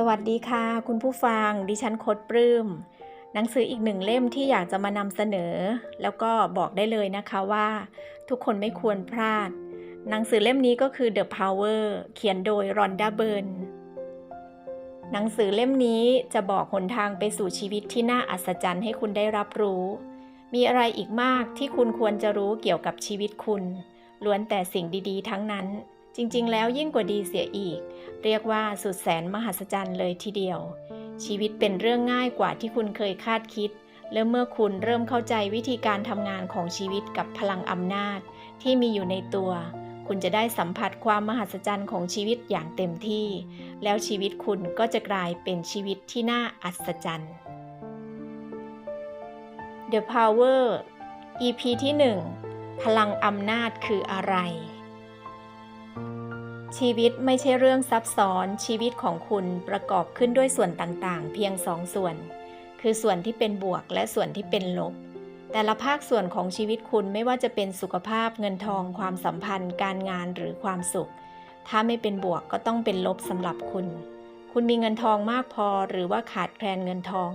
สวัสดีค่ะ คุณผู้ฟัง ดิฉันคดปลื้ม หนังสืออีกหนึ่งเล่มที่อยากจะมานำเสนอ แล้วก็บอกได้เลยนะคะว่า ทุกคนไม่ควรพลาด หนังสือเล่มนี้ก็คือ The Power เขียนโดยรอนดาเบิร์นหนังสือเล่มนี้จะบอกหนทางไปสู่ชีวิตที่น่าอัศจรรย์ให้คุณได้รับรู้ มีอะไรอีกมากที่คุณควรจะรู้เกี่ยวกับชีวิตคุณล้วนแต่สิ่งดีๆ ทั้งนั้น จริงๆ แล้วยิ่งกว่าดีเสียอีก เรียกว่าสุดแสนมหัศจรรย์เลยทีเดียว ชีวิตเป็นเรื่องง่ายกว่าที่คุณเคยคาดคิด และเมื่อคุณเริ่มเข้าใจวิธีการทำงานของชีวิตกับพลังอำนาจ ที่มีอยู่ในตัว คุณจะได้สัมผัสความมหัศจรรย์ของชีวิตอย่างเต็มที่ แล้วชีวิตคุณก็จะกลายเป็นชีวิตที่น่าอัศจรรย์ The Power EP ที่ 1 พลังอำนาจคืออะไร ชีวิตไม่ใช่เรื่องซับซ้อนชีวิตของคุณประกอบขึ้นด้วยส่วนต่างๆ เพียงสองส่วน คือส่วนที่เป็นบวกและส่วนที่เป็นลบ แต่ละภาคส่วนของชีวิตคุณไม่ว่าจะเป็นสุขภาพเงินทอง ความสัมพันธ์ การงานหรือความสุข ถ้าไม่เป็นบวกก็ต้องเป็นลบสำหรับคุณ คุณมีเงินทองมากพอหรือว่าขาดแคลนเงินทอง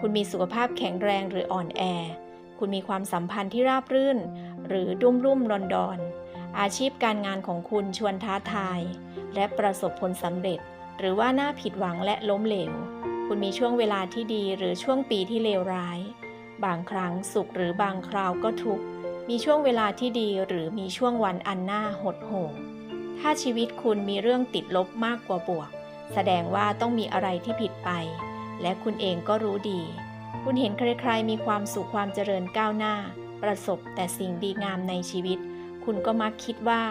คุณมีสุขภาพแข็งแรงหรืออ่อนแอ คุณมีความสัมพันธ์ที่ราบรื่น หรือดุ้มรุ่มรอนดอน อาชีพการงานของคุณชวนท้าทาย และประสบผลสำเร็จ หรือว่าน่าผิดหวังและล้มเหลว คุณมีช่วงเวลาที่ดีหรือช่วงปีที่เลวร้าย บางครั้งสุขหรือบางคราวก็ทุกข์ มีช่วงเวลาที่ดีหรือมีช่วงวันอันน่าหดหู่ถ้าชีวิตคุณมีเรื่องติดลบมากกว่าบวก แสดงว่าต้องมีอะไรที่ผิดไป และคุณเองก็รู้ดี คุณเห็นใครๆมีความสุขความเจริญก้าวหน้า ประสบแต่สิ่งดีงามในชีวิต คุณก็มักคิดว่า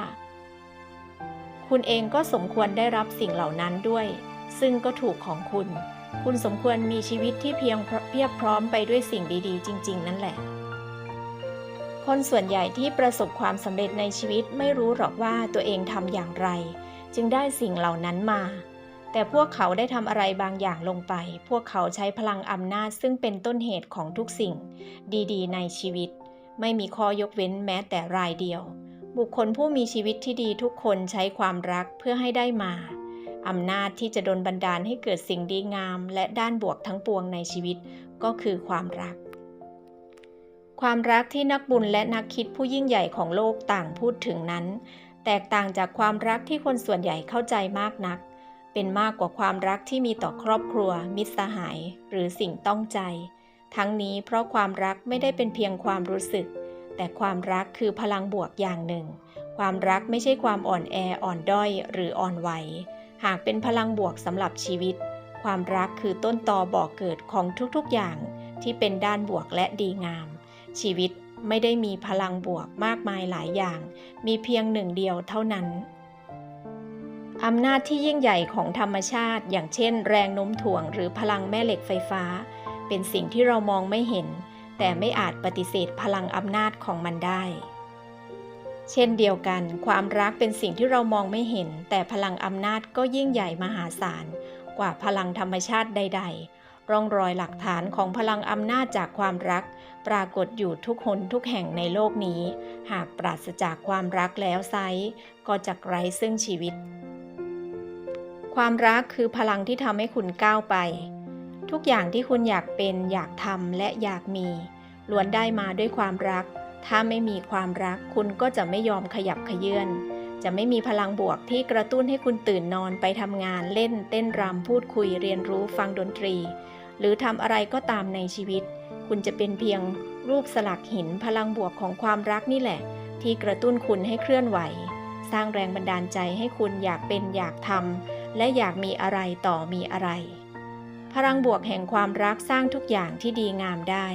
คุณเองก็สมควรได้รับสิ่งเหล่านั้นด้วย ซึ่งก็ถูกของคุณ คุณสมควรมีชีวิตที่เพียงเพียบพร้อมไปด้วยสิ่งดีๆ จริง ๆ นั่นแหละ คนส่วนใหญ่ที่ประสบความสำเร็จในชีวิตไม่รู้หรอกว่าตัวเองทำอย่างไร จึงได้สิ่งเหล่านั้นมาแต่พวกเขาได้ทำอะไรบางอย่างลงไป พวกเขาใช้พลังอำนาจซึ่งเป็นต้นเหตุของทุกสิ่ง ดีๆ ในชีวิต ไม่มีข้อยกเว้นแม้แต่รายเดียว บุคคลผู้มีชีวิตที่ดีทุกคนใช้ความรักเพื่อให้ได้มาอำนาจที่จะดลบันดาลให้เกิดสิ่งดีงาม และด้านบวกทั้งปวงในชีวิตก็คือความรัก ความรักที่นักบุญและนักคิดผู้ยิ่งใหญ่ของโลกต่างพูดถึงนั้น แตกต่างจากความรักที่คนส่วนใหญ่เข้าใจมากนัก เป็นมากกว่าความรักที่มีต่อครอบครัว มิตรสหาย หรือสิ่งต้องใจ ทั้งนี้เพราะความรักไม่ได้เป็นเพียงความรู้สึก แต่ความรักคือพลังบวกอย่างหนึ่ง ความรักไม่ใช่ความอ่อนแออ่อนด้อยหรืออ่อนไหว หากเป็นพลังบวกสำหรับชีวิต ความรักคือต้นตอบ่อกเกิดของทุกๆอย่าง ที่เป็นด้านบวกและดีงาม ชีวิตไม่ได้มีพลังบวกมากมายหลายอย่าง มีเพียงหนึ่งเดียวเท่านั้นอำนาจที่ยิ่งใหญ่ของธรรมชาติ อย่างเช่น แรงโน้มถ่วงหรือพลังแม่เหล็กไฟฟ้า เป็นสิ่งที่เรามองไม่เห็น แต่ไม่อาจปฏิเสธพลังอำนาจของมันได้ เช่นเดียวกัน ความรักเป็นสิ่งที่เรามองไม่เห็น แต่พลังอำนาจก็ยิ่งใหญ่มหาศาลกว่าพลังธรรมชาติใด ๆ ร่องรอยหลักฐานของพลังอำนาจจากความรัก ปรากฏอยู่ทุกหนทุกแห่งในโลกนี้ หากปราศจากความรักแล้วไซก็จะไร้ซึ่งชีวิต ความรักคือพลังที่ทำให้คุณก้าวไป ทุกอย่างที่คุณอยากเป็น อยากทำและอยากมีล้วนได้มาด้วยความรัก ถ้าไม่มีความรักคุณก็จะไม่ยอมขยับขยื่นจะไม่มีพลังบวกที่กระตุ้นให้คุณตื่นนอนไปทำงานเล่นเต้นรำพูดคุยเรียนรู้ฟังดนตรี หรือทำอะไรก็ตามในชีวิต คุณจะเป็นเพียงรูปสลักหินพลังบวกของความรักนี่แหละ ที่กระตุ้นคุณให้เคลื่อนไหว สร้างแรงบันดาลใจให้คุณอยากเป็นอยากทำและอยากมีอะไรต่อมีอะไร พลังบวกแห่งความรักสร้างทุกอย่างที่ดีงามได้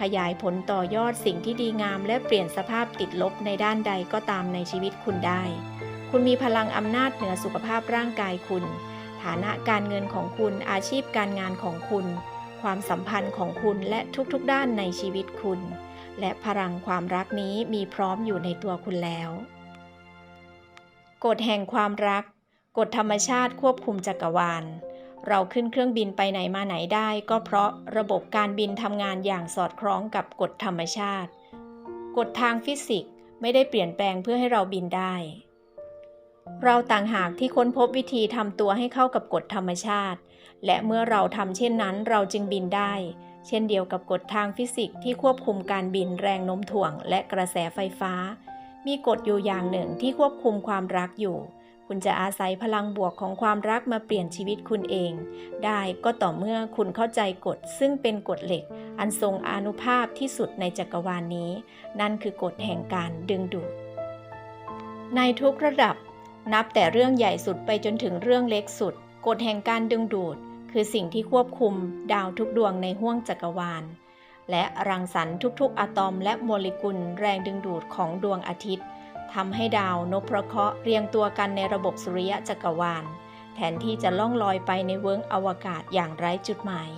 ขยายผลต่อยอดสิ่งที่ดีงาม และเปลี่ยนสภาพติดลบในด้านใดก็ตามในชีวิตคุณได้ คุณมีพลังอำนาจเหนือสุขภาพร่างกายคุณ ฐานะการเงินของคุณ อาชีพการงานของคุณ ความสัมพันธ์ของคุณและทุกๆด้านในชีวิตคุณ และพลังความรักนี้มีพร้อมอยู่ในตัวคุณแล้วกฎแห่งความรัก กฎธรรมชาติควบคุมจักรวาล เราขึ้นเครื่องบินไปไหนมาไหนได้ก็เพราะระบบการบินทำงานอย่างสอดคล้องกับกฎธรรมชาติ กฎทางฟิสิกส์ไม่ได้เปลี่ยนแปลงเพื่อให้เราบินได้ เราต่างหากที่ค้นพบวิธีทำตัวให้เข้ากับกฎธรรมชาติ และเมื่อเราทำเช่นนั้นเราจึงบินได้ เช่นเดียวกับกฎทางฟิสิกส์ที่ควบคุมการบินแรงโน้มถ่วง และกระแสไฟฟ้า มีกฎอยู่อย่างหนึ่งที่ควบคุมความรักอยู่ คุณจะอาศัยพลังบวกของความรักมาเปลี่ยนชีวิตคุณเอง ได้ก็ต่อเมื่อคุณเข้าใจกฎซึ่งเป็นกฎเหล็ก อันทรงอนุภาพที่สุดในจักรวาลนนี้ นั่นคือกฎแห่งการดึงดูด ในทุกระดับ นับแต่เรื่องใหญ่สุดไปจนถึงเรื่องเล็กสุด กฎแห่งการดึงดูด คือสิ่งที่ควบคุมดาวทุกดวงในห้วงจักรวาล และรังสรรค์ทุกๆอะตอมและโมเลกุลแรงดึงดูดของดวงอาทิตย์ ทำให้ดาวนพเคราะห์เรียงตัวกันในระบบสุริยะจักรวาล แทนที่จะล่องลอยไปในเวิ้งอวกาศอย่างไร้จุดหมาย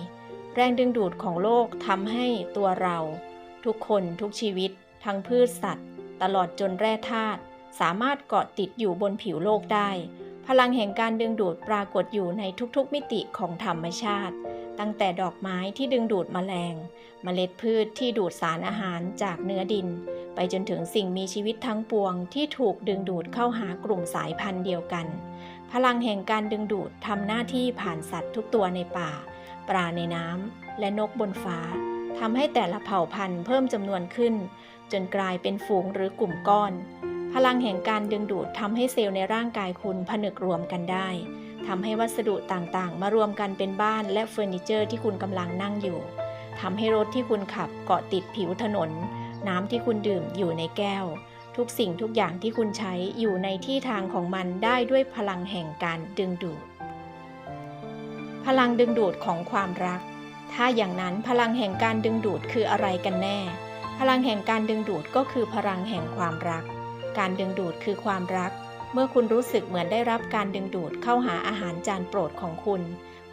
แรงดึงดูดของโลกทำให้ตัวเรา ทุกคนทุกชีวิต ทั้งพืชสัตว์ ตลอดจนแร่ธาตุสามารถเกาะติดอยู่บนผิวโลกได้ พลังแห่งการดึงดูดปรากฏอยู่ในทุกๆมิติของธรรมชาติ ตั้งแต่ดอกไม้ที่ดึงดูดแมลงเมล็ดพืชที่ดูดสารอาหารจากเนื้อดิน ไปจนถึงสิ่งมีชีวิตทั้งปวงที่ถูกดึงดูดเข้าหากลุ่มสายพันธุ์เดียวกัน พลังแห่งการดึงดูดทำหน้าที่ผ่านสัตว์ทุกตัวในป่า ปลาในน้ำและนกบนฟ้าทำให้แต่ละเผ่าพันธุ์เพิ่มจำนวนขึ้น จนกลายเป็นฝูงหรือกลุ่มก้อน พลังแห่งการดึงดูดทำให้เซลล์ในร่างกายคุณผนึกรวมกันได้ ทำให้วัสดุต่างๆ มารวมกันเป็นบ้านและเฟอร์นิเจอร์ที่คุณกำลังนั่งอยู่ทำให้รถที่คุณขับเกาะติดผิวถนน น้ำที่คุณดื่มอยู่ในแก้ว ทุกสิ่งทุกอย่างที่คุณใช้อยู่ในที่ทางของมันได้ด้วยพลังแห่งการดึงดูด พลังดึงดูดของความรัก ถ้าอย่างนั้นพลังแห่งการดึงดูดคืออะไรกันแน่ พลังแห่งการดึงดูดก็คือพลังแห่งความรัก การดึงดูดคือความรัก เมื่อคุณรู้สึกเหมือนได้รับการดึงดูดเข้าหาอาหารจานโปรดของคุณ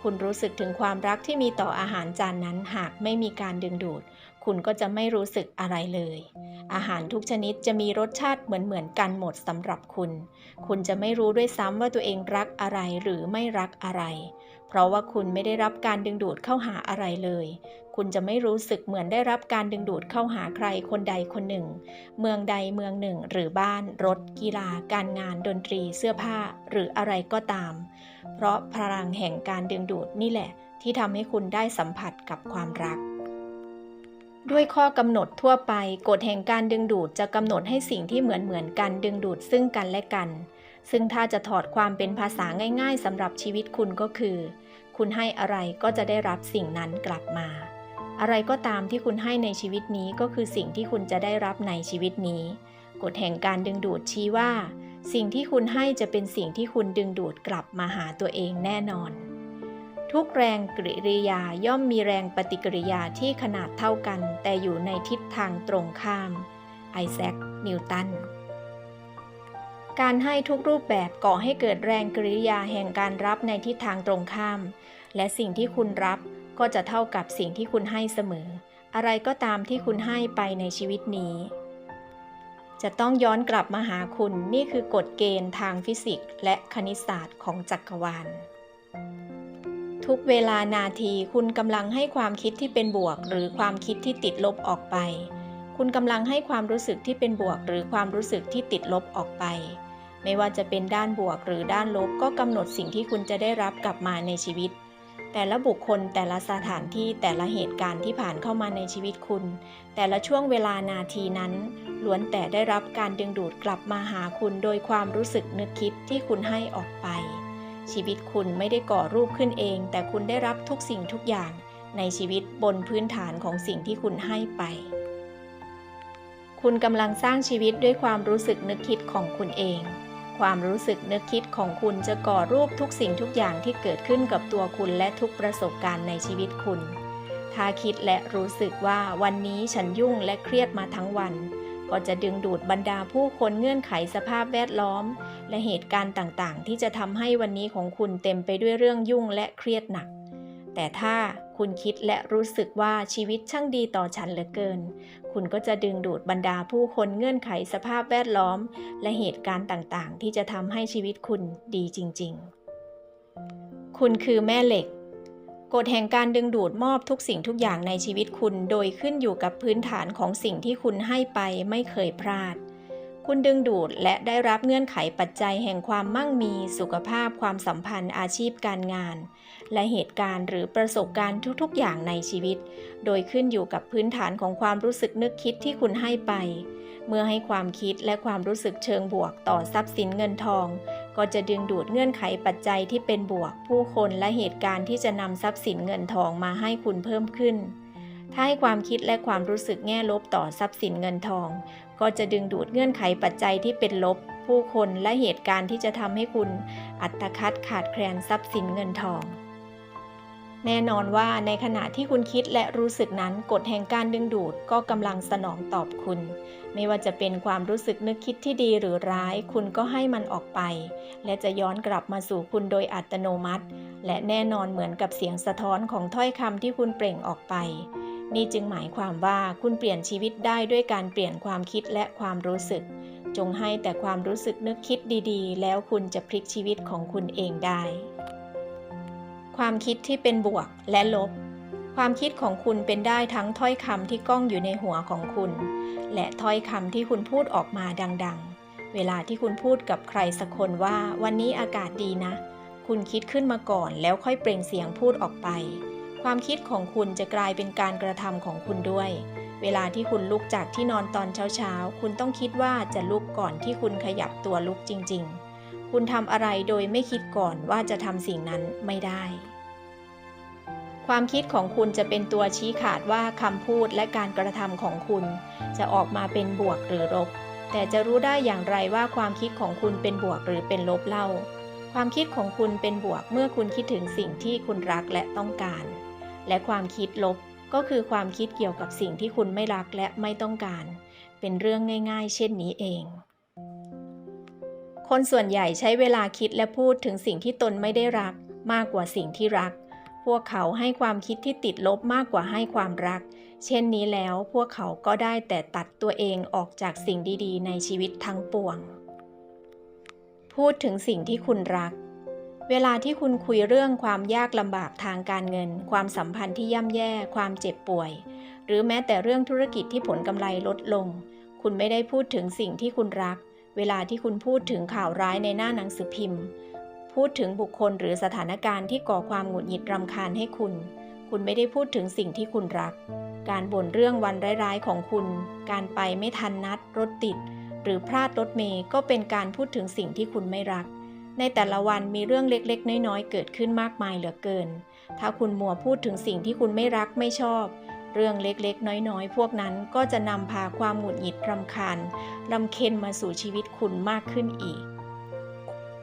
คุณรู้สึกถึงความรักที่มีต่ออาหารจานนั้นหากไม่มีการดึงดูด คุณก็จะไม่รู้สึกอะไรเลย อาหารทุกชนิดจะมีรสชาติเหมือนเหมือนกันหมดสำหรับคุณ คุณจะไม่รู้ด้วยซ้ำว่าตัวเองรักอะไรหรือไม่รักอะไร เพราะว่าคุณไม่ได้รับการดึงดูดเข้าหาอะไรเลย คุณจะไม่รู้สึกเหมือนได้รับการดึงดูดเข้าหาใครคนใดคนหนึ่ง เมืองใดเมืองหนึ่ง หรือบ้าน รถ กีฬา การงาน ดนตรี เสื้อผ้า หรืออะไรก็ตาม เพราะพลังแห่งการดึงดูดนี่แหละ ที่ทำให้คุณได้สัมผัสกับความรัก ด้วยข้อกำหนดทั่วไปกฎแห่งการดึงดูดจะกำหนดให้สิ่งที่เหมือนเหมือนกันดึงดูดซึ่งกันและกัน ซึ่งถ้าจะถอดความเป็นภาษาง่าย ๆสำหรับชีวิตคุณก็คือ คุณให้อะไรก็จะได้รับสิ่งนั้นกลับมา อะไรก็ตามที่คุณให้ในชีวิตนี้ก็คือสิ่งที่คุณจะได้รับในชีวิตนี้ กฎแห่งการดึงดูดชี้ว่า สิ่งที่คุณให้จะเป็นสิ่งที่คุณดึงดูดกลับมาหาตัวเองแน่นอน ทุกแรงกริยาย่อมมีแรงปฏิกิริยาที่ขนาดเท่ากัน แต่อยู่ในทิศทางตรงข้าม ไอแซค นิวตัน การให้ทุกรูปแบบก่อให้เกิดแรงกริยาแห่งการรับในทิศทางตรงข้าม และสิ่งที่คุณรับก็จะเท่ากับสิ่งที่คุณให้เสมอ อะไรก็ตามที่คุณให้ไปในชีวิตนี้ จะต้องย้อนกลับมาหาคุณนี่คือกฎเกณฑ์ทางฟิสิกส์และคณิตศาสตร์ของจักรวาล ทุกเวลานาทีคุณกำลังให้ความคิดที่เป็นบวก หรือความคิดที่ติดลบออกไป คุณกำลังให้ความรู้สึกที่เป็นบวก หรือความรู้สึกที่ติดลบออกไป ไม่ว่าจะเป็นด้านบวกหรือด้านลบก็กำหนดสิ่งที่คุณจะได้รับกลับมาในชีวิต แต่ละบุคคลแต่ละสถานที่แต่ละเหตุการณ์ที่ผ่านเข้ามาในชีวิตคุณ แต่ละช่วงเวลานาทีนั้นล้วนแต่ได้รับการดึงดูดกลับมาหาคุณโดยความรู้สึกนึกคิดที่คุณให้ออกไป ชีวิตคุณไม่ได้ก่อรูปขึ้นเอง แต่คุณได้รับทุกสิ่งทุกอย่างในชีวิตบนพื้นฐานของสิ่งที่คุณให้ไป คุณกำลังสร้างชีวิตด้วยความรู้สึกนึกคิดของคุณเอง ความรู้สึกนึกคิดของคุณจะก่อรูปทุกสิ่งทุกอย่างที่เกิดขึ้นกับตัวคุณและทุกประสบการณ์ในชีวิตคุณ ถ้าคิดและรู้สึกว่าวันนี้ฉันยุ่งและเครียดมาทั้งวัน ก็จะดึงดูดบรรดาผู้คนเงื่อนไขสภาพแวดล้อม และเหตุการณ์ต่างๆ ที่จะทำให้วันนี้ของคุณเต็มไปด้วยเรื่องยุ่งและเครียดหนัก แต่ถ้าคุณคิดและรู้สึกว่าชีวิตช่างดีต่อฉันเหลือเกิน คุณก็จะดึงดูดบรรดาผู้คนเงื่อนไขสภาพแวดล้อม และเหตุการณ์ต่างๆ ที่จะทำให้ชีวิตคุณดีจริง ๆ คุณคือแม่เหล็ก กฎแห่งการดึงดูดมอบทุกสิ่งทุกอย่างในชีวิตคุณ โดยขึ้นอยู่กับพื้นฐานของสิ่งที่คุณให้ไปไม่เคยพลาด คุณดึงดูดและได้รับเงื่อนไขปัจจัยแห่งความมั่งมี สุขภาพ ความสัมพันธ์ อาชีพการงาน และเหตุการณ์หรือประสบการณ์ทุกๆ อย่างในชีวิต โดยขึ้นอยู่กับพื้นฐานของความรู้สึกนึกคิดที่คุณให้ไป เมื่อให้ความคิดและความรู้สึกเชิงบวกต่อทรัพย์สินเงินทอง ก็จะดึงดูดเงื่อนไขปัจจัยที่เป็นบวก ผู้คนและเหตุการณ์ที่จะนำทรัพย์สินเงินทองมาให้คุณเพิ่มขึ้น ถ้าให้ความคิดและความรู้สึกแง่ลบต่อทรัพย์สินเงินทอง ก็จะดึงดูดเงื่อนไขปัจจัยที่เป็นลบ ผู้คนและเหตุการณ์ที่จะทำให้คุณอัตคัดขาดแคลนทรัพย์สินเงินทอง แน่นอนว่าในขณะที่คุณคิดและรู้สึกนั้นกฎแห่งการดึงดูดก็กำลังสนองตอบคุณ ไม่ว่าจะเป็นความรู้สึกนึกคิดที่ดีหรือร้าย คุณก็ให้มันออกไป และจะย้อนกลับมาสู่คุณโดยอัตโนมัติ และแน่นอนเหมือนกับเสียงสะท้อนของถ้อยคำที่คุณเปล่งออกไป นี่จึงหมายความว่าคุณเปลี่ยนชีวิตได้ด้วยการเปลี่ยนความคิดและความรู้สึก จงให้แต่ความรู้สึกนึกคิดดีๆ แล้วคุณจะพลิกชีวิตของคุณเองได้ ความคิดที่เป็นบวกและลบ ความคิดของคุณเป็นได้ทั้งถ้อยคำที่ก้องอยู่ในหัวของคุณ และถ้อยคำที่คุณพูดออกมาดัง ๆ เวลาที่คุณพูดกับใครสักคนว่าวันนี้อากาศดีนะ คุณคิดขึ้นมาก่อนแล้วค่อยเปล่งเสียงพูดออกไป ความคิดของคุณจะกลายเป็นการกระทำของคุณด้วยเวลาที่คุณลุกจากที่นอนตอนเช้าๆ คุณต้องคิดว่าจะลุกก่อนที่คุณขยับตัวลุกจริง ๆ คุณทำอะไรโดยไม่คิดก่อนว่าจะทำสิ่งนั้นไม่ได้ ความคิดของคุณจะเป็นตัวชี้ขาดว่าคำพูดและการกระทำของคุณ จะออกมาเป็นบวกหรือลบ แต่จะรู้ได้อย่างไรว่าความคิดของคุณเป็นบวกหรือเป็นลบเล่า ความคิดของคุณเป็นบวกเมื่อคุณคิดถึงสิ่งที่คุณรักและต้องการ และความคิดลบก็คือความคิดเกี่ยวกับสิ่งที่คุณไม่รักและไม่ต้องการ เป็นเรื่องง่าย ๆ เช่นนี้เอง คนส่วนใหญ่ใช้เวลาคิดและพูดถึงสิ่งที่ตนไม่ได้รัก มากกว่าสิ่งที่รัก พวกเขาให้ความคิดที่ติดลบมากกว่าให้ความรัก เช่นนี้แล้วพวกเขาก็ได้แต่ตัดตัวเองออกจากสิ่งดีๆ ในชีวิตทั้งปวง พูดถึงสิ่งที่คุณรัก เวลาที่คุณคุยเรื่องความยากลำบากทางการเงิน ความสัมพันธ์ที่ย่ำแย่ ความเจ็บป่วย หรือแม้แต่เรื่องธุรกิจที่ผลกำไรลดลง คุณไม่ได้พูดถึงสิ่งที่คุณรัก เวลาที่คุณพูดถึงข่าวร้ายในหน้าหนังสือพิมพ์ พูดถึงบุคคลหรือสถานการณ์ที่ก่อความหงุดหงิดรำคาญให้คุณ คุณไม่ได้พูดถึงสิ่งที่คุณรัก การบ่นเรื่องวันร้ายๆของคุณ การไปไม่ทันนัด รถติด หรือพลาดรถเมย์ก็เป็นการพูดถึงสิ่งที่คุณไม่รัก ในแต่ละวันมีเรื่องเล็กๆ น้อยๆ เกิดขึ้นมากมายเหลือเกิน ถ้าคุณมัวพูดถึงสิ่งที่คุณไม่รักไม่ชอบ เรื่องเล็กๆ น้อยๆ พวกนั้นก็จะนำพาความหงุดหงิดรำคาญรำเค็นมาสู่ชีวิตคุณมากขึ้นอีก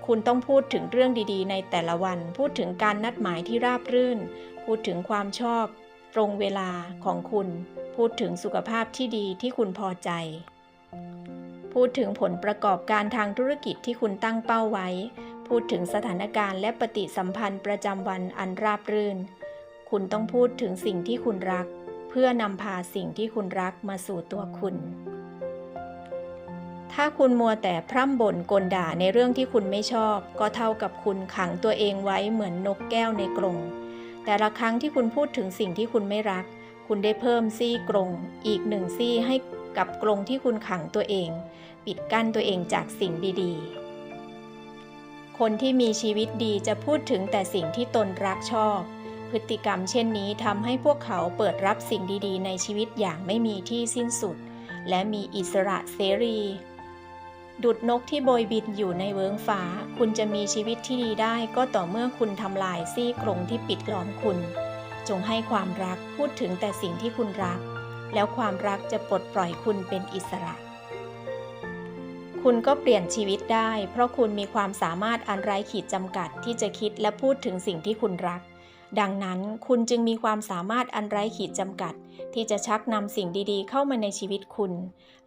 คุณต้องพูดถึงเรื่องดีๆ ในแต่ละวัน พูดถึงการนัดหมายที่ราบรื่น พูดถึงความชอบ ตรงเวลาของคุณ พูดถึงสุขภาพที่ดีที่คุณพอใจ พูดถึงผลประกอบการทางธุรกิจที่คุณตั้งเป้าไว้ พูดถึงสถานการณ์และปฏิสัมพันธ์ประจำวันอันราบรื่นคุณต้องพูดถึงสิ่งที่คุณรัก เพื่อนำพาสิ่งที่คุณรักมาสู่ตัวคุณ ถ้าคุณมัวแต่พร่ำบ่นกลด่าในเรื่องที่คุณไม่ชอบ ก็เท่ากับคุณขังตัวเองไว้เหมือนนกแก้วในกรงแต่ละครั้งที่คุณพูดถึงสิ่งที่คุณไม่รัก คุณได้เพิ่มซี่กรง อีกหนึ่งซี่ให้กับกรงที่คุณขังตัวเอง ปิดกั้นตัวเองจากสิ่งดีๆ คนที่มีชีวิตดีจะพูดถึงแต่สิ่งที่ตนรักชอบ พฤติกรรมเช่นนี้ทำให้พวกเขาเปิดรับสิ่งดีๆ ในชีวิตอย่างไม่มีที่สิ้นสุด และมีอิสระเสรี ดุดนกที่โบยบินอยู่ในเวิงฟ้า คุณจะมีชีวิตที่ดีได้ก็ต่อเมื่อคุณทำลายซี่กรงที่ปิดล้อมคุณ จงให้ความรักพูดถึงแต่สิ่งที่คุณรัก แล้วความรักจะปลดปล่อยคุณเป็นอิสระคุณก็เปลี่ยนชีวิตได้ เพราะคุณมีความสามารถอันไร้ขีดจำกัดที่จะคิดและพูดถึงสิ่งที่คุณรัก ดังนั้นคุณจึงมีความสามารถอันไร้ขีดจำกัด ที่จะชักนำสิ่งดีๆ เข้ามาในชีวิตคุณ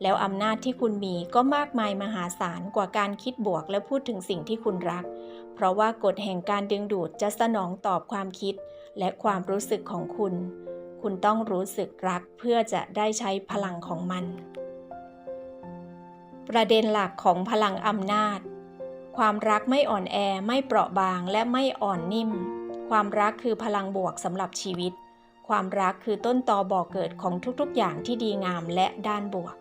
แล้วอำนาจที่คุณมีก็มากมายมหาศาลกว่าการคิดบวกและพูดถึงสิ่งที่คุณรัก เพราะว่ากฎแห่งการดึงดูดจะสนองตอบความคิด และความรู้สึกของคุณ คุณต้องรู้สึกรักเพื่อจะได้ใช้พลังของมัน ประเด็นหลักของพลังอำนาจ ความรักไม่อ่อนแอไม่เปราะบางและไม่อ่อนนิ่ม ความรักคือพลังบวกสำหรับชีวิต ความรักคือต้นตอบ่อเกิดของทุกๆ อย่างที่ดีงามและด้านบวก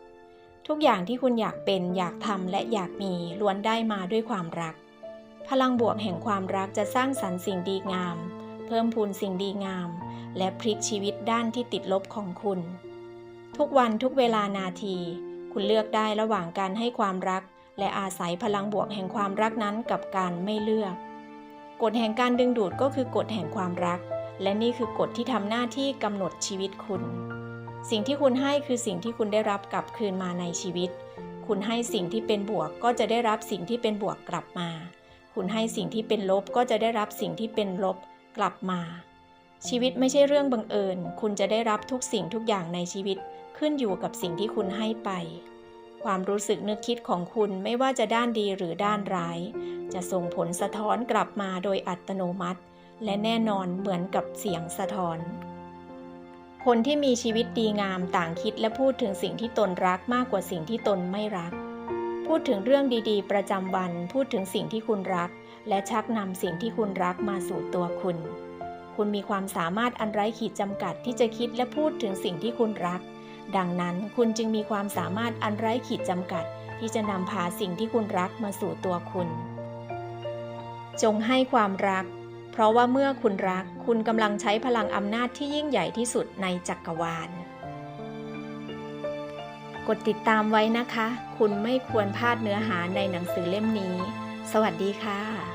ทุกอย่างที่คุณอยากเป็นอยากทำและอยากมีล้วนได้มาด้วยความรัก พลังบวกแห่งความรักจะสร้างสรรค์สิ่งดีงาม เพิ่มพูนสิ่งดีงาม และพลิกชีวิตด้านที่ติดลบของคุณ ทุกวันทุกเวลานาที คุณเลือกได้ระหว่างการให้ความรัก และอาศัยพลังบวกแห่งความรักนั้นกับการไม่เลือก กฎแห่งการดึงดูดก็คือกฎแห่งความรัก และนี่คือกฎที่ทำหน้าที่กำหนดชีวิตคุณ สิ่งที่คุณให้คือสิ่งที่คุณได้รับกลับคืนมาในชีวิต คุณให้สิ่งที่เป็นบวกก็จะได้รับสิ่งที่เป็นบวกกลับมา คุณให้สิ่งที่เป็นลบก็จะได้รับสิ่งที่เป็นลบกลับมา ชีวิตไม่ใช่เรื่องบังเอิญ คุณจะได้รับทุกสิ่งทุกอย่างในชีวิต ขึ้นอยู่กับสิ่งที่คุณให้ไป ความรู้สึกนึกคิดของคุณไม่ว่าจะด้านดีหรือด้านร้าย จะส่งผลสะท้อนกลับมาโดยอัตโนมัติ และแน่นอนเหมือนกับเสียงสะท้อน คนที่มีชีวิตดีงามต่างคิดและพูดถึงสิ่งที่ตนรักมากกว่าสิ่งที่ตนไม่รัก พูดถึงเรื่องดีๆ ประจำวัน พูดถึงสิ่งที่คุณรัก และชักนำสิ่งที่คุณรักมาสู่ตัวคุณ คุณมีความสามารถอันไร้ขีดจำกัดที่จะคิดและพูดถึงสิ่งที่คุณรัก ดังนั้นคุณจึงมีความสามารถอันไร้ขีดจำกัด ที่จะนำพาสิ่งที่คุณรักมาสู่ตัวคุณ จงให้ความรัก เพราะว่าเมื่อคุณรัก คุณกำลังใช้พลังอำนาจที่ยิ่งใหญ่ที่สุดในจักรวาล กดติดตามไว้นะคะ คุณไม่ควรพลาดเนื้อหาในหนังสือเล่มนี้ สวัสดีค่ะ